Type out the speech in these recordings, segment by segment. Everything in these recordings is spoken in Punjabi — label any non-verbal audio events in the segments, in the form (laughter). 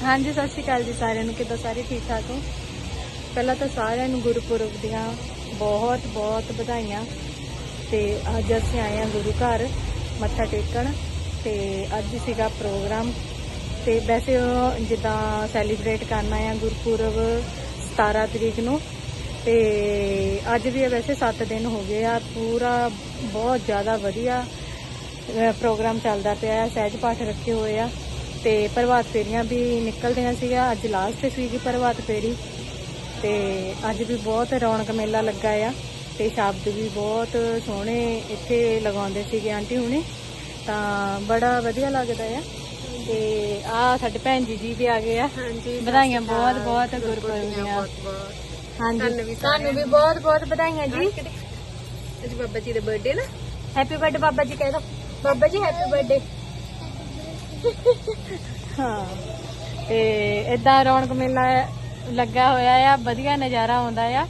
ਹਾਂਜੀ, ਸਤਿ ਸ਼੍ਰੀ ਅਕਾਲ ਜੀ ਸਾਰਿਆਂ ਨੂੰ। ਕਿੱਦਾਂ ਸਾਰੇ ਠੀਕ ਠਾਕ ਹੋ? ਪਹਿਲਾਂ ਤਾਂ ਸਾਰਿਆਂ ਨੂੰ ਗੁਰਪੁਰਬ ਦੀਆਂ ਬਹੁਤ ਬਹੁਤ ਵਧਾਈਆਂ। ਤੇ ਅੱਜ ਅਸੀਂ ਆਏ ਹਾਂ ਗੁਰੂ ਘਰ, ਮੱਥਾ ਟੇਕਣ। ਤੇ ਅੱਜ ਸੀਗਾ ਪ੍ਰੋਗਰਾਮ। ਤੇ ਵੈਸੇ ਜਿੱਦਾਂ ਸੈਲੀਬ੍ਰੇਟ ਕਰਨਾ ਆ ਗੁਰਪੁਰਬ 17 ਤਰੀਕ ਨੂੰ, ਤੇ ਅੱਜ ਵੀ ਵੈਸੇ 7 ਦਿਨ ਹੋ ਗਏ ਆ। ਪੂਰਾ ਬਹੁਤ ਜ਼ਿਆਦਾ ਵਧੀਆ ਪ੍ਰੋਗਰਾਮ ਚੱਲਦਾ ਪਿਆ ਹੈ। ਸਹਿਜ ਪਾਠ ਰੱਖੇ ਹੋਏ ਆ। ਤੇ ਪ੍ਰਭਾਤ ਫੇਰੀਆਂ ਵੀ ਨਿਕਲਦੀਆਂ ਸੀਗਾ ਅੱਜ ਲਾਸਟ ਸੀਗੀ ਪ੍ਰਭਾਤ ਫੇਰੀ ਤੇ ਅੱਜ ਵੀ ਬਹੁਤ ਰੌਣਕ ਮੇਲਾ ਲੱਗਾ ਆ ਤੇ ਸ਼ਬਦ ਵੀ ਬਹੁਤ ਸੋਹਣੇ ਇੱਥੇ ਲਗਾਉਂਦੇ ਸੀਗੇ ਆਂਟੀ ਹੁਣੇ। ਤਾਂ ਬੜਾ ਵਧੀਆ ਲੱਗਦਾ ਆ। ਤੇ ਆ ਸਾਡੇ ਭੈਣ ਜੀ ਜੀ ਵੀ ਆ ਗਏ ਆ। ਹਾਂਜੀ ਵਧਾਈਆਂ ਬਹੁਤ ਬਹੁਤ ਗੁਰਪੁਰਬ ਦੀਆਂ ਹਾਂਜੀ। ਤੁਹਾਨੂੰ ਵੀ ਤੁਹਾਨੂੰ ਵੀ ਬਹੁਤ ਬਹੁਤ ਵਧਾਈਆਂ ਜੀ। ਅੱਜ ਬਾਬਾ ਜੀ ਦਾ ਬਰਥਡੇ ਨਾ। ਹੈਪੀ ਬਰਥਡੇ ਬਾਬਾ ਜੀ ਕਹਿ ਦੋ। ਬਾਬਾ ਜੀ ਹੈਪੀ ਬਰਥਡੇ ਹਾਂ। ਤੇ ਇਦਾਂ ਰੌਣਕ ਮੇਲਾ ਲੱਗਾ ਹੋਇਆ ਆ ਵਧੀਆ ਨਜ਼ਾਰਾ ਆਉਂਦਾ ਆ।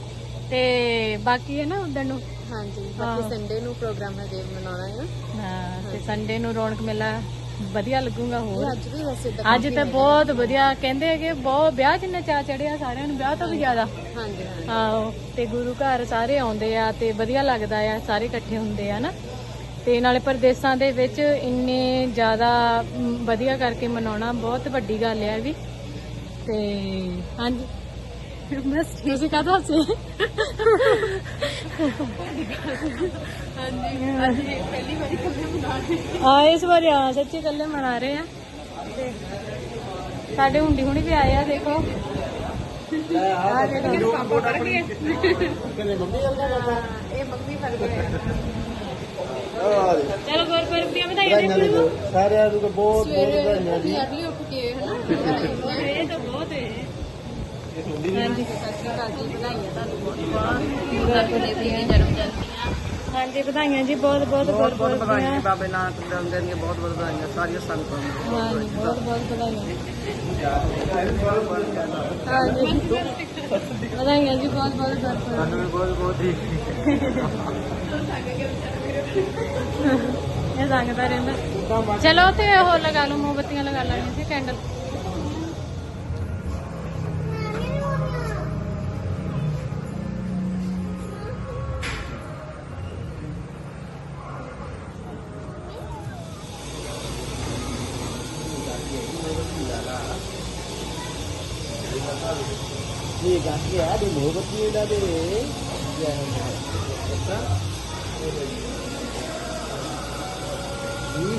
ਤੇ ਬਾਕੀ ਹੈ ਨਾ ਉਧਰ ਨੂੰ? ਹਾਂਜੀ ਹਾਂ। ਬਾਕੀ ਸੰਡੇ ਨੂੰ ਪ੍ਰੋਗਰਾਮ ਹਜੇ ਮਨਾਉਣਾ ਹੈ ਹਾਂ ਤੇ ਸੰਡੇ ਨੂੰ ਰੌਣਕ ਮੇਲਾ ਵਧੀਆ ਲੱਗੂਗਾ ਹੋਰ। ਅੱਜ ਵੀ ਵੈਸੇ ਤਾਂ ਅੱਜ ਤਾਂ ਬਹੁਤ ਵਧੀਆ ਕਹਿੰਦੇ ਹੈਗੇ ਬਹੁਤ ਵਿਆਹ ਜਿੰਨਾ ਚਾ ਚੜਿਆ ਸਾਰਿਆਂ ਨੂੰ ਵਿਆਹ ਤੋਂ ਵੀ ਜ਼ਿਆਦਾ। ਹਾਂਜੀ ਆਹੋ ਤੇ ਗੁਰੂ ਘਰ ਸਾਰੇ ਆਉਂਦੇ ਆ ਤੇ ਵਧੀਆ ਲੱਗਦਾ ਆ ਸਾਰੇ ਇਕੱਠੇ ਹੁੰਦੇ ਆ ਨਾ। ਤੇ ਨਾਲੇ ਪ੍ਰਦੇਸਾਂ ਦੇ ਵਿੱਚ ਇੰਨੇ ਜ਼ਿਆਦਾ ਵਧੀਆ ਕਰਕੇ ਮਨਾਉਣਾ ਬਹੁਤ ਵੱਡੀ ਗੱਲ ਇਹ ਵੀ। ਤੇ ਹਾਂਜੀ। ਬਸ ਤੁਸੀਂ ਕਾਹਦਾ ਹੱਸੇ? ਹਾਂਜੀ ਪਹਿਲੀ ਵਾਰੀ ਕਦੇ ਮਨਾ ਰਹੇ ਆ ਇਸ ਵਾਰ ਆ ਸੱਚੀ ਇਕੱਲੇ ਮਨਾ ਰਹੇ ਆ ਤੇ ਸਾਡੇ ਹੁੰਡੀ ਹੁਣੀ ਵੀ ਆਏ ਆ ਦੇਖੋ। ਆ ਦੇਖੋ ਪਾਪਾ ਕਰ ਗਏ। ਇਹ ਮੰਮੀ ਫੜ ਗਏ। ਚਲੋ ਗੁਰਪੁਰਬ ਦੀਆਂ ਵਧਾਈਆਂ ਦੇ ਦਿਓ। ਸਾਰਿਆਂ ਨੂੰ ਬਹੁਤ ਬਹੁਤ ਵਧਾਈਆਂ ਜੀ। ਅਰਲੀ ਉੱਠ ਕੇ ਹਨਾ ਇਹ ਤਾਂ ਬਹੁਤ ਹੈ। ਹਾਂਜੀ। ਸਤਿ ਸ਼੍ਰੀ ਅਕਾਲ ਜੀ ਵਧਾਈਆਂ ਤੁਹਾਨੂੰ ਬਹੁਤ ਬਹੁਤ। ਆਪਣੇ ਦੀਆਂ ਜਨਮ ਜਨਮੀਆਂ ਹਾਂਜੀ ਵਧਾਈਆਂ ਜੀ ਬਹੁਤ ਬਹੁਤ ਬਹੁਤ ਬਹੁਤ ਵਧਾਈਆਂ। ਜੀ ਬਾਬੇ ਨਾਨਕ ਦੇਵ ਦੇ ਦੀਆਂ ਬਹੁਤ ਬਹੁਤ ਵਧਾਈਆਂ ਸਾਰੀਆਂ ਸੰਗਤਾਂ ਨੂੰ। ਹਾਂਜੀ ਬਹੁਤ ਬਹੁਤ ਵਧਾਈਆਂ। ਹਾਂਜੀ। ਵਧਾਈਆਂ ਜੀ ਬਹੁਤ ਬਹੁਤ ਸਾਨੂੰ ਵੀ ਬਹੁਤ ਬਹੁਤ ਹੀ (laughs) ਇਹ ਸੰਗਦਾ ਰਹਿੰਦਾ। ਚਲੋ ਉੱਥੇ ਉਹ ਲਗਾ ਲਓ, ਮੋਮਬੱਤੀਆਂ ਲਗਾ ਲੈਣੀਆਂ ਸੀ ਕੈਂਡਲ ਇਹ ਗਾਕੀ ਆ ਦੇ ਮੋਹਬਤੀ ਦਾ ਦੇ। ਜੈ ਹੋ Sen,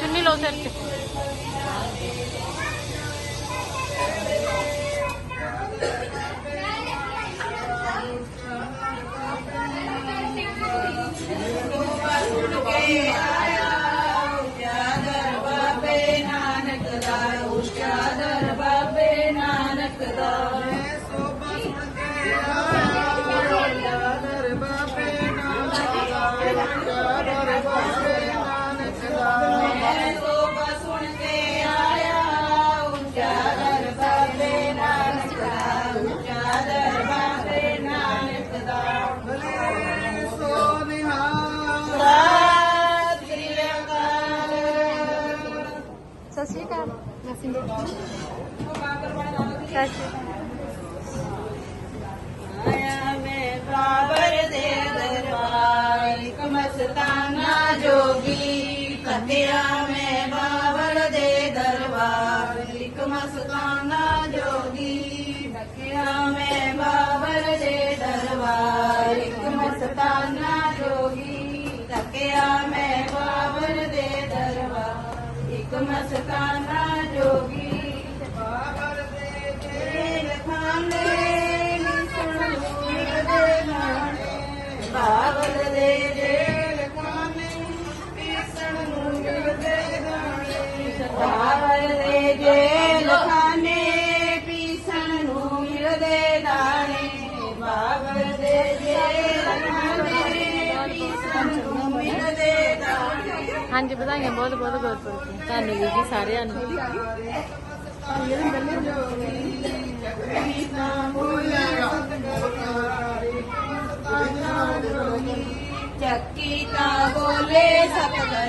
sen mil ਸਤਿ ਸ਼੍ਰੀ ਅਕਾਲ ਆਇਆ i Sadhana Yogi ਹਾਂਜੀ, ਵਧਾਈਆਂ, ਬਹੁਤ ਬਹੁਤ ਗੁਰਪੁਰਬ ਦੀਆਂ। ਤੁਹਾਨੂੰ ਵੀ ਜੀ, ਸਾਰਿਆਂ ਨੂੰ ਚੱਕੀ ਤਾਂ ਬੋਲੇ ਸਤਿਗੁਰ